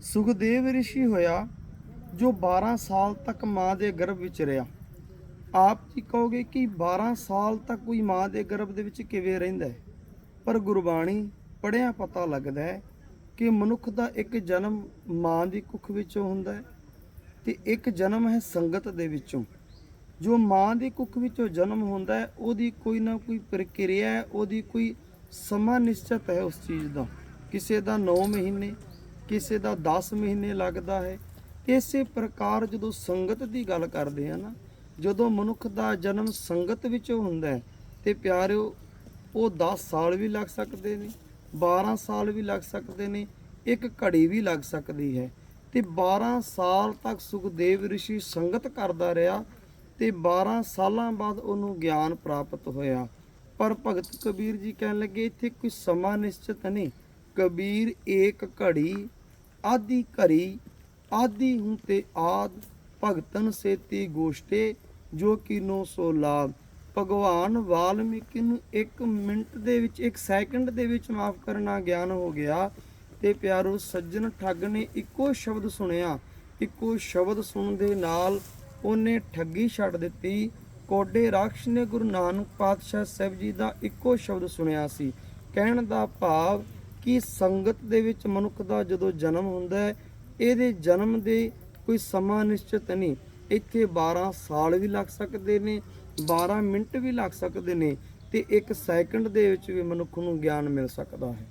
ਸੁਖਦੇਵ ਰਿਸ਼ੀ ਹੋਇਆ, ਜੋ 12 ਸਾਲ ਤੱਕ ਮਾਂ ਦੇ ਗਰਭ ਵਿੱਚ ਰਿਹਾ। ਆਪ ਜੀ ਕਹੋਗੇ ਕਿ 12 ਸਾਲ ਤੱਕ ਕੋਈ ਮਾਂ ਦੇ ਗਰਭ ਦੇ ਵਿੱਚ ਕਿਵੇਂ ਰਹਿੰਦਾ ਹੈ? ਪਰ ਗੁਰਬਾਣੀ ਪੜਿਆ ਪਤਾ ਲੱਗਦਾ ਹੈ ਕਿ ਮਨੁੱਖ ਦਾ ਇੱਕ ਜਨਮ ਮਾਂ ਦੀ ਕੁੱਖ ਵਿੱਚੋਂ ਹੁੰਦਾ ਹੈ ਤੇ ਇੱਕ ਜਨਮ ਹੈ ਸੰਗਤ ਦੇ ਵਿੱਚੋਂ। ਜੋ ਮਾਂ ਦੀ ਕੁੱਖ ਵਿੱਚੋਂ ਜਨਮ ਹੁੰਦਾ ਹੈ, ਉਹਦੀ ਕੋਈ ਨਾ ਕੋਈ ਪ੍ਰਕਿਰਿਆ ਹੈ, ਉਹਦੀ ਕੋਈ ਸਮਾਂ ਨਿਸ਼ਚਿਤ ਹੈ ਉਸ ਚੀਜ਼ ਦਾ। ਕਿਸੇ ਦਾ 9 ਮਹੀਨੇ ਕਿਸੇ ਦਾ 10 ਮਹੀਨੇ ਲੱਗਦਾ ਹੈ, ਇਸੇ ਪ੍ਰਕਾਰ ਜਦੋਂ ਸੰਗਤ ਦੀ ਗੱਲ ਕਰਦੇ ਆ ਨਾ, ਜਦੋਂ ਮਨੁੱਖ ਦਾ ਜਨਮ ਸੰਗਤ ਵਿੱਚੋਂ ਹੁੰਦਾ ਹੈ, ਤੇ ਪਿਆਰਿਓ, ਉਹ 10 ਸਾਲ ਵੀ ਲੱਗ ਸਕਦੇ ਨੇ 12 ਸਾਲ ਵੀ ਲੱਗ ਸਕਦੇ ਨੇ, ਇੱਕ ਘੜੀ ਵੀ ਲੱਗ ਸਕਦੀ ਹੈ। ਤੇ 12 ਸਾਲ ਤੱਕ ਸੁਖਦੇਵ ਰਿਸ਼ੀ ਸੰਗਤ ਕਰਦਾ ਰਿਹਾ ਤੇ 12 ਸਾਲਾਂ ਬਾਅਦ ਉਹਨੂੰ ਗਿਆਨ ਪ੍ਰਾਪਤ ਹੋਇਆ। ਪਰ ਭਗਤ ਕਬੀਰ ਜੀ ਕਹਿਣ ਲੱਗੇ, ਇੱਥੇ ਕੋਈ ਸਮਾਂ ਨਿਸ਼ਚਿਤ ਨਹੀਂ। ਕਬੀਰ ਏਕ ਘੜੀ ਆਦੀ ਘੜੀ ਆਦੀ ਹੂੰ ਤੇ ਆਦ, ਭਗਤਨ ਸੇਤੀ ਗੋਸ਼ਟੇ, ਜੋ ਕੀਨੋ ਸੋ ਲਾਭ। ਭਗਵਾਨ ਵਾਲਮੀਕੀ ਨੂੰ 1 ਮਿੰਟ ਦੇ ਵਿੱਚ 1 ਸੈਕਿੰਡ ਦੇ ਵਿੱਚ ਮਾਫ ਕਰਨਾ ਗਿਆਨ ਹੋ ਗਿਆ ਤੇ ਪਿਆਰੋ ਸੱਜਣ ਠੱਗ ਨੇ ਇੱਕੋ ਸ਼ਬਦ ਸੁਣਿਆ। ਇੱਕੋ ਸ਼ਬਦ ਸੁਣਨ ਦੇ ਨਾਲ ਉਹਨੇ ਠੱਗੀ ਛੱਡ ਦਿੱਤੀ। ਕੋਡੇ ਰਾਖਸ਼ ਨੇ ਗੁਰੂ ਨਾਨਕ ਪਾਤਸ਼ਾਹ ਸਾਹਿਬ ਜੀ ਦਾ ਇੱਕੋ ਸ਼ਬਦ ਸੁਣਿਆ ਸੀ। ਕਹਿਣ ਦਾ ਭਾਵ ਕਿ ਸੰਗਤ ਦੇ ਵਿੱਚ ਮਨੁੱਖ ਦਾ ਜਦੋਂ ਜਨਮ ਹੁੰਦਾ ਹੈ, ਇਹਦੇ ਜਨਮ ਦੇ ਕੋਈ ਸਮਾਂ ਨਿਸ਼ਚਿਤ ਨਹੀਂ। ਇੱਥੇ 12 ਸਾਲ ਵੀ ਲੱਗ ਸਕਦੇ ਨੇ 12 ਮਿੰਟ ਵੀ ਲੱਗ ਸਕਦੇ ਨੇ ਤੇ 1 ਸੈਕਿੰਡ ਦੇ ਵਿੱਚ ਵੀ ਮਨੁੱਖ ਨੂੰ ਗਿਆਨ ਮਿਲ ਸਕਦਾ ਹੈ।